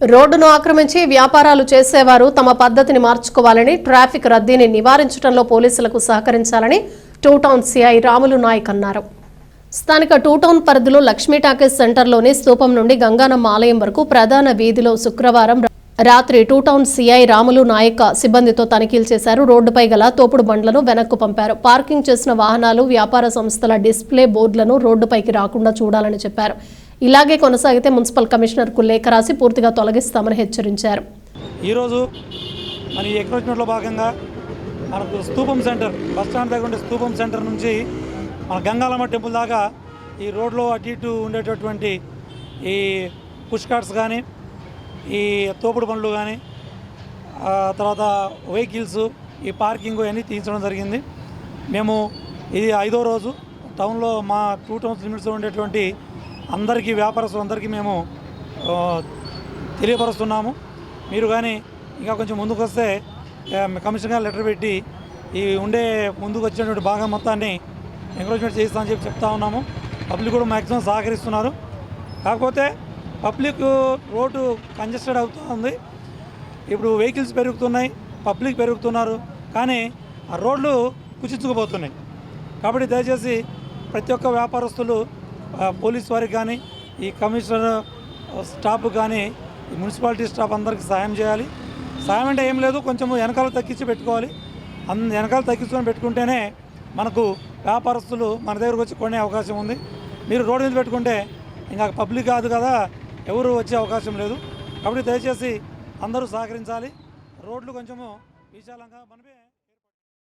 రోడ్డును ఆక్రమించి వ్యాపారాలు చేసేవారు తమ పద్ధతిని మార్చుకోవాలని ట్రాఫిక్ రద్దీని నివారించడంలో పోలీసులకు సహకరించాలని two town CI Ramulu Nayak అన్నారు. స్థానిక టూ టౌన్ పరిధిలో లక్ష్మీ టాకీస్ సెంటర్లోని స్థూపం నుండి గంగానమ్మ ఆలయం వరకు ప్రధాన వీధిలో శుక్రవారం రాత్రి two town CI Ramulu Nayak సిబ్బందితో తనిఖీలు చేశారు. రోడ్డుపై గల తోపుడు బండ్లను వెనక్కు పంపారు. పార్కింగ్ చేసిన వాహనాలు వ్యాపార సంస్థల డిస్ప్లే బోర్డులను రోడ్డుపైకి రాకుండా చూడాలని చెప్పారు. ఇలాగే కొనసాగితే మున్సిపల్ కమిషనర్కు లేఖ రాసి పూర్తిగా తొలగిస్తామని హెచ్చరించారు. ఈరోజు మన ఈ ఎంక్రోచ్మెంట్లో భాగంగా మనకు స్తూపం సెంటర్ బస్ స్టాండ్ దగ్గర ఉండే స్తూపం సెంటర్ నుంచి మన గంగాలమ్మ టెంపుల్ దాకా ఈ రోడ్లో అటు ఇటు ఉండేటటువంటి ఈ పుష్ కార్ట్స్ కానీ ఈ తోపుడు బండ్లు కానీ తర్వాత వెహికల్స్ ఈ పార్కింగ్ అన్నీ తీయించడం జరిగింది. మేము ఇది ఐదో రోజు టౌన్లో మా టూ టౌన్స్ లిమిట్స్లో ఉండేటువంటి అందరికీ వ్యాపారస్తులందరికీ మేము తెలియపరుస్తున్నాము. మీరు కానీ ఇంకా కొంచెం ముందుకు వస్తే కమిషనర్ గారు లెటర్ పెట్టి ఈ ఉండే ముందుకు వచ్చినటువంటి భాగం మొత్తాన్ని ఎంకరేజ్మెంట్ చేస్తామని చెప్పి చెప్తా ఉన్నాము. పబ్లిక్ కూడా మ్యాక్సిమం సహకరిస్తున్నారు. కాకపోతే పబ్లిక్ రోడ్డు కంజెస్టెడ్ అవుతూ ఉంది. ఇప్పుడు వెహికల్స్ పెరుగుతున్నాయి పబ్లిక్ పెరుగుతున్నారు. కానీ ఆ రోడ్లు కుచించుకుపోతున్నాయి. కాబట్టి దయచేసి ప్రతి ఒక్క వ్యాపారస్తులు పోలీస్ వారికి కానీ ఈ కమిషనర్ స్టాఫ్ కానీ ఈ మున్సిపాలిటీ స్టాఫ్ అందరికీ సాయం చేయాలి. సాయం అంటే ఏం లేదు కొంచెం వెనకాల తగ్గించి పెట్టుకోవాలి. అంద వెనకాల తగ్గించుకొని పెట్టుకుంటేనే మనకు వ్యాపారస్తులు మన దగ్గరకు వచ్చి కొనే అవకాశం ఉంది. మీరు రోడ్డు మీద పెట్టుకుంటే ఇంకా పబ్లిక్ కాదు కదా ఎవరు వచ్చే అవకాశం లేదు. కాబట్టి దయచేసి అందరూ సహకరించాలి. రోడ్లు కొంచెము విశాలంగా మనమే